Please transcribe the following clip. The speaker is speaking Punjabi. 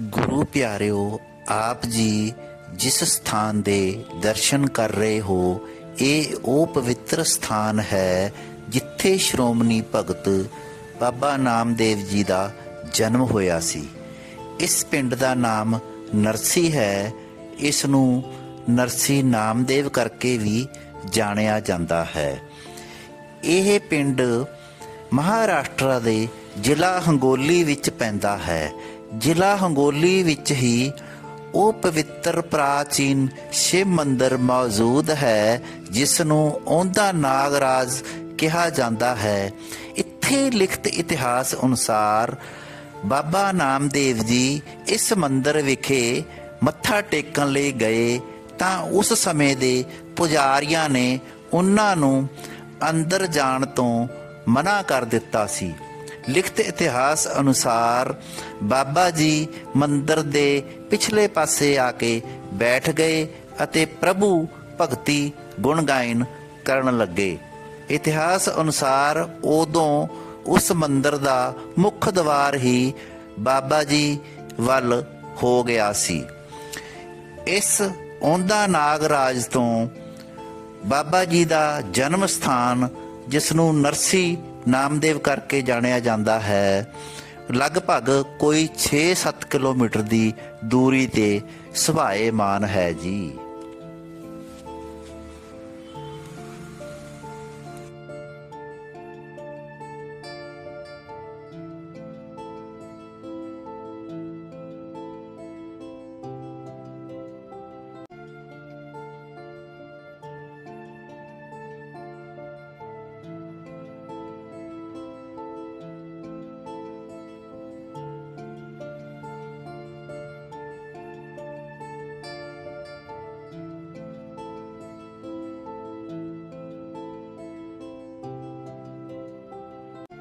ਗੁਰੂ ਪਿਆਰਿਓ, ਆਪ ਜੀ ਜਿਸ ਸਥਾਨ ਦੇ ਦਰਸ਼ਨ ਕਰ ਰਹੇ ਹੋ, ਇਹ ਉਹ ਪਵਿੱਤਰ ਸਥਾਨ ਹੈ ਜਿੱਥੇ ਸ਼੍ਰੋਮਣੀ ਭਗਤ ਬਾਬਾ ਨਾਮਦੇਵ ਜੀ ਦਾ ਜਨਮ ਹੋਇਆ ਸੀ। ਇਸ ਪਿੰਡ ਦਾ ਨਾਮ ਨਰਸੀ ਹੈ। ਇਸ ਨੂੰ ਨਰਸੀ ਨਾਮਦੇਵ ਕਰਕੇ ਵੀ ਜਾਣਿਆ ਜਾਂਦਾ ਹੈ। ਇਹ ਪਿੰਡ ਮਹਾਰਾਸ਼ਟਰ ਦੇ ਜ਼ਿਲ੍ਹਾ ਹੰਗੋਲੀ ਵਿੱਚ ਪੈਂਦਾ ਹੈ। ਜ਼ਿਲ੍ਹਾ ਹੰਗੋਲੀ ਵਿੱਚ ਹੀ ਉਹ ਪਵਿੱਤਰ ਪ੍ਰਾਚੀਨ ਸ਼ਿਵ ਮੰਦਰ ਮੌਜੂਦ ਹੈ ਜਿਸ ਨੂੰ ਉਹਦਾ ਨਾਗਰਾਜ ਕਿਹਾ ਜਾਂਦਾ ਹੈ। ਇੱਥੇ ਲਿਖਤ ਇਤਿਹਾਸ ਅਨੁਸਾਰ ਬਾਬਾ ਨਾਮਦੇਵ ਜੀ ਇਸ ਮੰਦਰ ਵਿਖੇ ਮੱਥਾ ਟੇਕਣ ਲਈ ਗਏ ਤਾਂ ਉਸ ਸਮੇਂ ਦੇ ਪੁਜਾਰੀਆਂ ਨੇ ਉਹਨਾਂ ਨੂੰ ਅੰਦਰ ਜਾਣ ਤੋਂ ਮਨਾ ਕਰ ਦਿੱਤਾ ਸੀ। ਲਿਖਤ ਇਤਿਹਾਸ ਅਨੁਸਾਰ ਬਾਬਾ ਜੀ ਮੰਦਰ ਦੇ ਪਿਛਲੇ ਪਾਸੇ ਆ ਕੇ ਬੈਠ ਗਏ ਅਤੇ ਪ੍ਰਭੂ ਭਗਤੀ ਗੁਣ ਗਾਇਨ ਕਰਨ ਲੱਗੇ। ਇਤਿਹਾਸ ਅਨੁਸਾਰ ਉਦੋਂ ਉਸ ਮੰਦਰ ਦਾ ਮੁੱਖ ਦਵਾਰ ਹੀ ਬਾਬਾ ਜੀ ਵੱਲ ਹੋ ਗਿਆ ਸੀ। ਇਸ ਔਂਦਾ ਨਾਗਰਾਜ ਤੋਂ ਬਾਬਾ ਜੀ ਦਾ ਜਨਮ ਸਥਾਨ ਜਿਸ ਨੂੰ ਨਰਸੀ ਨਾਮਦੇਵ ਕਰਕੇ ਜਾਣਿਆ ਜਾਂਦਾ ਹੈ। ਲਗਭਗ ਕੋਈ 6-7 ਕਿਲੋਮੀਟਰ ਦੀ ਦੂਰੀ ਤੇ ਸੁਭਾਏਮਾਨ ਹੈ ਜੀ।